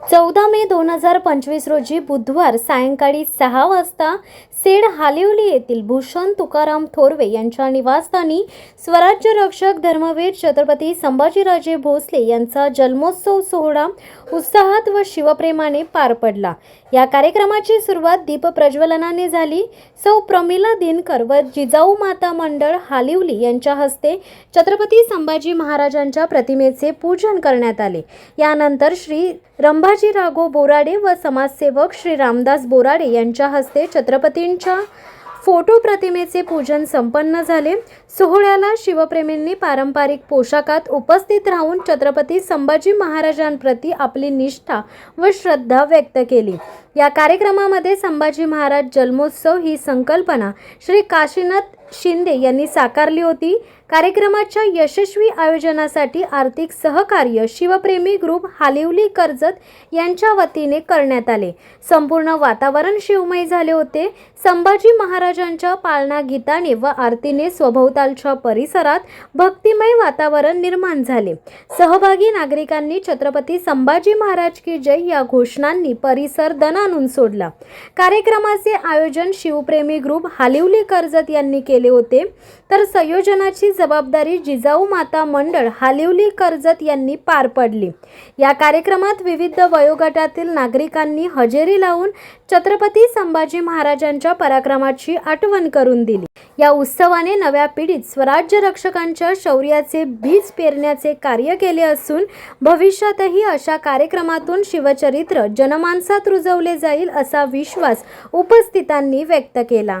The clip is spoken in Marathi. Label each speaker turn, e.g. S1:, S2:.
S1: चौदा मे दोन हजार पंचवीस रोजी बुधवार सायंकाळी सहा वाजता सेड हालिवली येथील भूषण तुकाराम थोरवे यांच्या निवासस्थानी स्वराज्य रक्षक धर्मवीर छत्रपती संभाजीराजे भोसले यांचा जन्मोत्सव सोहळा उत्साहात व शिवप्रेमाने पार पडला. या कार्यक्रमाची सुरुवात दीपप्रज्वलनाने झाली. सौ प्रमिला दिनकर व जिजाऊ माता मंडळ हालिवली यांच्या हस्ते छत्रपती संभाजी महाराजांच्या प्रतिमेचे पूजन करण्यात आले. यानंतर श्री रंभाजी राघो बोराडे व समाजसेवक श्री रामदास बोराडे यांच्या हस्ते छत्रपतींच्या फोटो प्रतिमेचे पूजन संपन्न झाले. सोहळ्याला शिवप्रेमींनी पारंपरिक पोशाखात उपस्थित राहून छत्रपती संभाजी महाराजांप्रती आपली निष्ठा व श्रद्धा व्यक्त केली. या कार्यक्रमामध्ये संभाजी महाराज जन्मोत्सव ही संकल्पना श्री काशीनाथ शिंदे यांनी साकारली होती. कार्यक्रमाच्या यशस्वी आयोजनासाठी आर्थिक सहकार्य शिवप्रेमी ग्रुप हालिवली कर्जत यांच्या वतीने करण्यात आले. संपूर्ण वातावरण शिवमय झाले होते. संभाजी महाराजांच्या पालना गीताने व आरतीने स्वभोवतालच्या परिसरात भक्तिमय वातावरण निर्माण झाले. सहभागी नागरिकांनी छत्रपती संभाजी महाराज की जय या घोषणांनी परिसर दणानून सोडला. कार्यक्रमाचे आयोजन शिवप्रेमी ग्रुप हालिवली कर्जत यांनी केले होते. तर संयोजनाची जबाबदारी जिजाऊ माता मंडळ हालिवली कर्जत यांनी पार पडली. या कार्यक्रमात विविध वयोगटातील नागरिकांनी हजेरी लावून छत्रपती संभाजी महाराजांच्या पराक्रमाची आठवण करून दिली. या उत्सवाने नव्या पिढीत स्वराज्य रक्षकांच्या शौर्याचे बीज पेरण्याचे कार्य केले असून भविष्यातही अशा कार्यक्रमातून शिवचरित्र जनमानसात रुजवले जाईल असा विश्वास उपस्थितांनी व्यक्त केला.